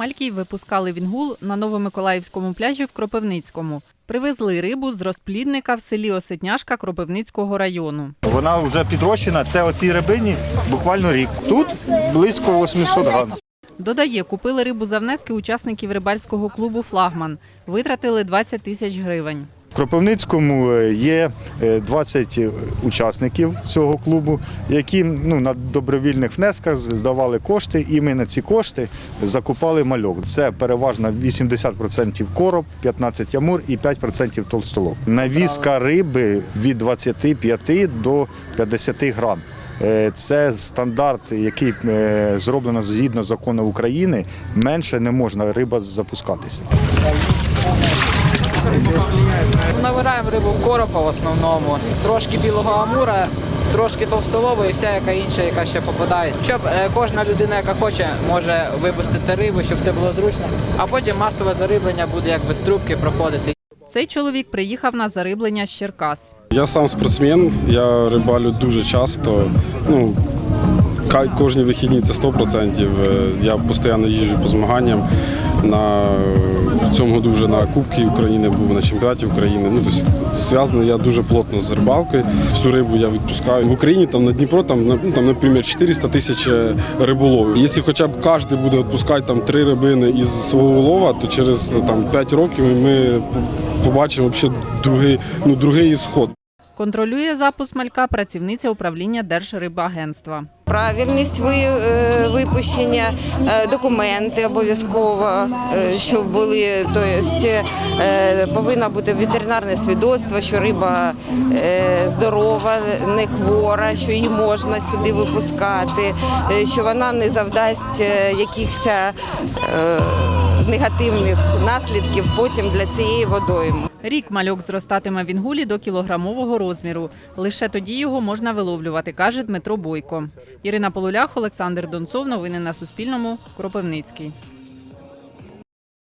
Мальків випускали вінгул на Новомиколаївському пляжі в Кропивницькому. Привезли рибу з розплідника в селі Осетняшка Кропивницького району. Вона вже підрощена. Це оцій рибині буквально рік. Тут близько 800 грам. Додає, купили рибу за внески учасників рибальського клубу Флагман. Витратили 20 тисяч гривень. В Кропивницькому е, є е, 20 учасників цього клубу, які ну, на добровільних внесках здавали кошти, і ми на ці кошти закупали мальок. Це переважно 80% короб, 15 ямур і 5% толстолоб. Навізка риби від 25 до 50 грам. Е, Це стандарт, який е, зроблено згідно закону України. Менше не можна риба запускатися. Набираємо рибу коропа в основному, трошки білого амура, трошки товстолобу і вся яка інша, яка ще попадається. Щоб е, кожна людина, яка хоче, може випустити рибу, щоб це було зручно. А потім масове зариблення буде як без трубки проходити. Цей чоловік приїхав на зариблення з Черкас. Я сам спортсмен, я рибалю дуже часто. Ну, кожні вихідні це 100%. Е, Я постійно їжджу по змаганням. На, в цьому году вже на Кубки України був на чемпіонаті України. Ну, тобто, зв'язаний я дуже плотно з рибалкою. Всю рибу я відпускаю. В Україні там на Дніпро, там, на- ну, там, наприклад, 400 тисяч е, риболовів. Якщо хоча б кожен буде відпускати там, три рибини із свого улова, то через там, 5 років ми побачимо взагалі другий, ну, другий ісход. Контролює запуск малька працівниця управління Держрибагентства. Правильність ви- е, випущення, е, документи обов'язково, е, щоб були, тобто повинно бути ветеринарне свідоцтво, що риба здорова, не хвора, що її можна сюди випускати, що вона не завдасть якихось негативних наслідків потім для цієї водойми. Рік мальок зростатиме в інгулі до кілограмового розміру. Лише тоді його можна виловлювати, каже Дмитро Бойко. Ірина Полулях, Олександр Донцов. Новини на Суспільному. Кропивницький.